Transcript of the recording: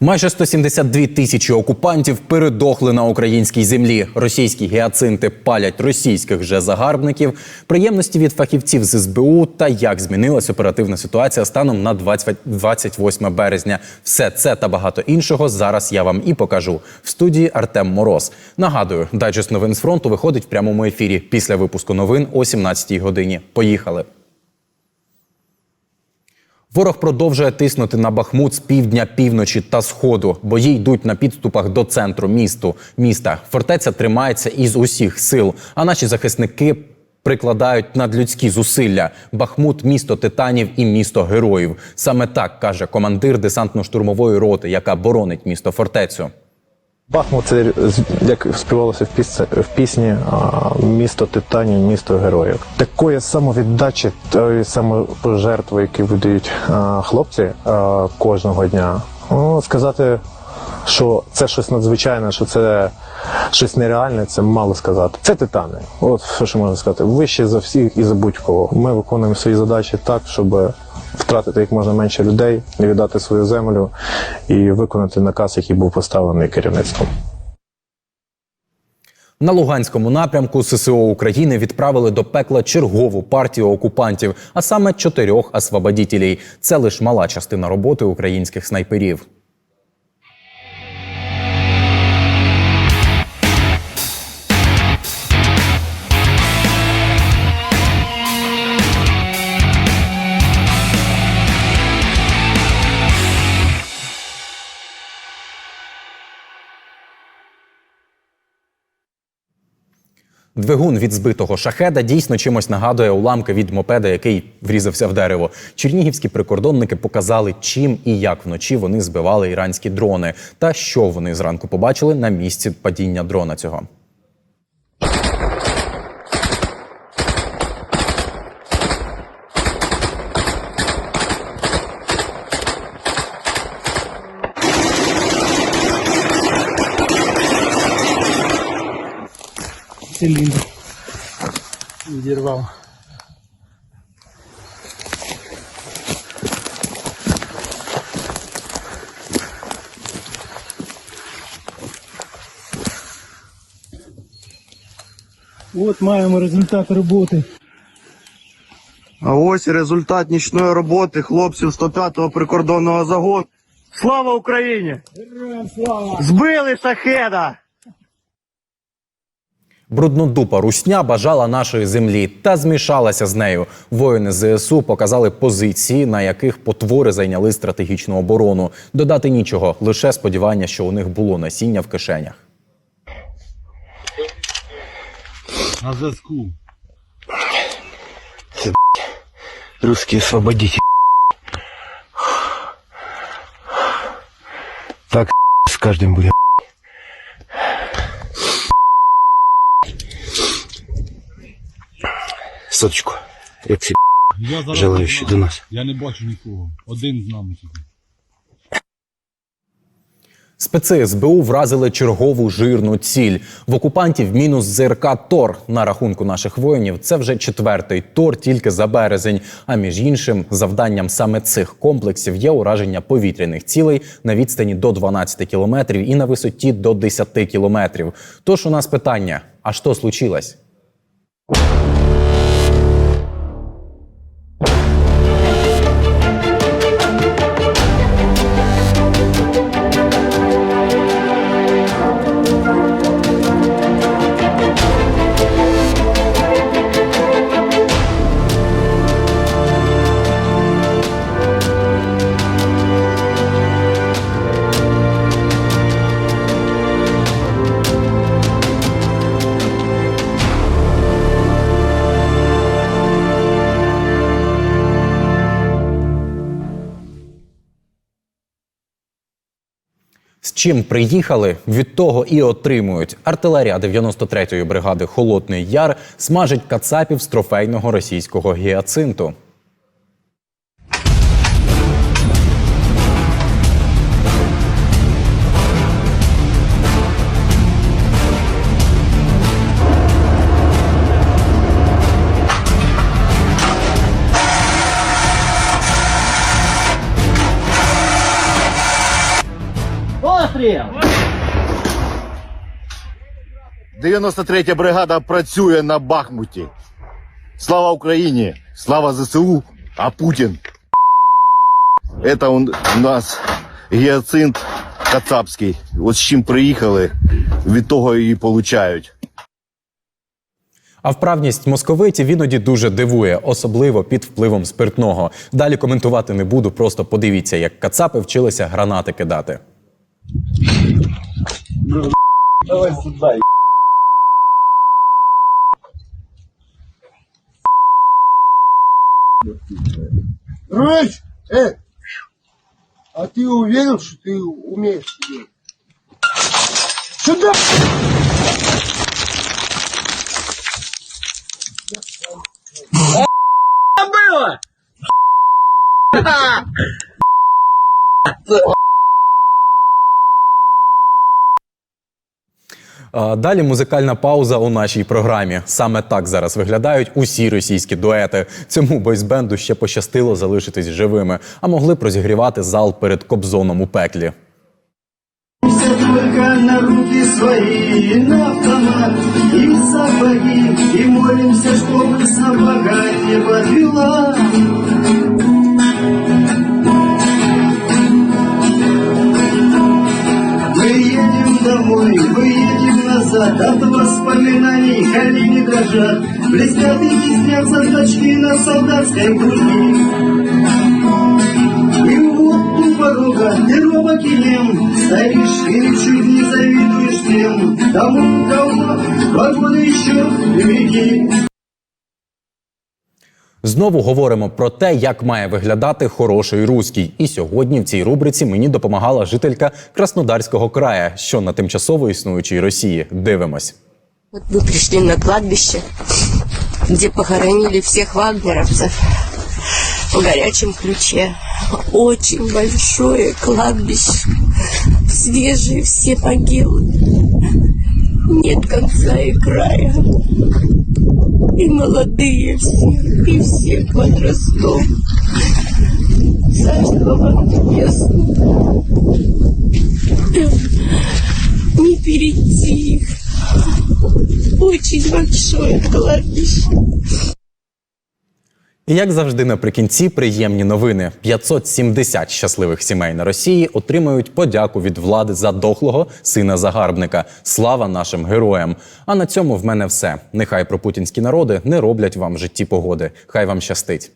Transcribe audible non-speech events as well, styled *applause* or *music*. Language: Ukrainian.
Майже 172 тисячі окупантів передохли на українській землі. Російські гіацинти палять російських же загарбників. Приємності від фахівців з СБУ та як змінилась оперативна ситуація станом на 20 28 березня. Все це та багато іншого зараз я вам і покажу в студії Артем Мороз. Нагадую, дайджест новин з фронту виходить в прямому ефірі після випуску новин о 17 годині. Поїхали. Ворог продовжує тиснути на Бахмут з півдня, півночі та сходу. Бої йдуть на підступах до центру місту. Міста фортеця тримається із усіх сил. А наші захисники прикладають надлюдські зусилля. Бахмут місто титанів і місто героїв. Саме так каже командир десантно-штурмової роти, яка боронить місто фортецю. Бахмут це як співалося в пісні, в пісні місто титанів, місто героїв. Такої самовіддачі, тої самопожертви, які видають хлопці кожного дня. Ну, сказати, що це щось надзвичайне, що це щось нереальне, це мало сказати. Це титани. От що можна сказати. Вище за всіх і за будь-кого. Ми виконуємо свої задачі так, щоб втратити як можна менше людей, не віддати свою землю і виконати наказ, який був поставлений керівництвом. На Луганському напрямку ССО України відправили до пекла чергову партію окупантів, а саме чотирьох освободітелей. Це лише мала частина роботи українських снайперів. Двигун від збитого шахеда дійсно чимось нагадує уламки від мопеда, який врізався в дерево. Чернігівські прикордонники показали, чим і як вночі вони збивали іранські дрони, та що вони зранку побачили на місці падіння дрона цього. Циліндр відірвав. От маємо результат роботи. А ось результат нічної роботи хлопців 105-го прикордонного загону. Слава Україні! Героям слава! Збили шахеда! Бруднодупа русня бажала нашої землі та змішалася з нею. Воїни ЗСУ показали позиції, на яких потвори зайняли стратегічну оборону. Додати нічого, лише сподівання, що у них було насіння в кишенях. На зв'язку. Русские освободите. Так с каждым будет. Соточку, як всі Я зараз желаючі до нас. Я не бачу нікого. Один з нами тільки. Специ СБУ вразили чергову жирну ціль. В окупантів мінус ЗРК Тор на рахунку наших воїнів. Це вже четвертий Тор тільки за березень. А між іншим, завданням саме цих комплексів є ураження повітряних цілей на відстані до 12 кілометрів і на висоті до 10 кілометрів. Тож у нас питання: а що случилось? З чим приїхали, від того і отримують. Артилерія 93-ї бригади Холодний Яр смажить кацапів з трофейного російського гіацинту. Расстрел! 93 бригада працює на Бахмуті. Слава Україні! Слава ЗСУ! А Путін. Це у нас гіацинт Кацапський. От з чим приїхали, від того і получають. А вправність московитів іноді дуже дивує, особливо під впливом спиртного. Далі коментувати не буду, просто подивіться, як кацапи вчилися гранати кидати. Давай сюда, е... Э! А ты уверен, что ты умеешь делать? Сюда! было? *laughs* Далі музикальна пауза у нашій програмі. Саме так зараз виглядають усі російські дуети. Цьому бойсбенду ще пощастило залишитись живими, а могли б розігрівати зал перед кобзоном у пеклі. на руки свои, и на автомат, и в сапоги, и молимся, чтобы собака не подвела. От воспоминаний колени дрожат, блестят и теснятся значки на солдатской груди. И вот у порога ты робок и нем Стоишь и чуть не завидуешь тем. Тому, кого два еще веки Знову говоримо про те, як має виглядати хороший руський. І сьогодні в цій рубриці мені допомагала жителька Краснодарського края, що на тимчасово існуючій Росії. Дивимось. Вот мы пришли на кладбище, где похоронили всех вагнеровцев в горячем ключе. Очень большое кладбище, свежие все могилы. Нет конца и края. И молодые все, и всех возрастов. Царство вам небесное. Не перейти их. Очень большое кладбище. І як завжди, наприкінці приємні новини: 570 щасливих сімей на Росії отримають подяку від влади за дохлого сина загарбника. Слава нашим героям! А на цьому в мене все. Нехай пропутінські народи не роблять вам в житті погоди. Хай вам щастить.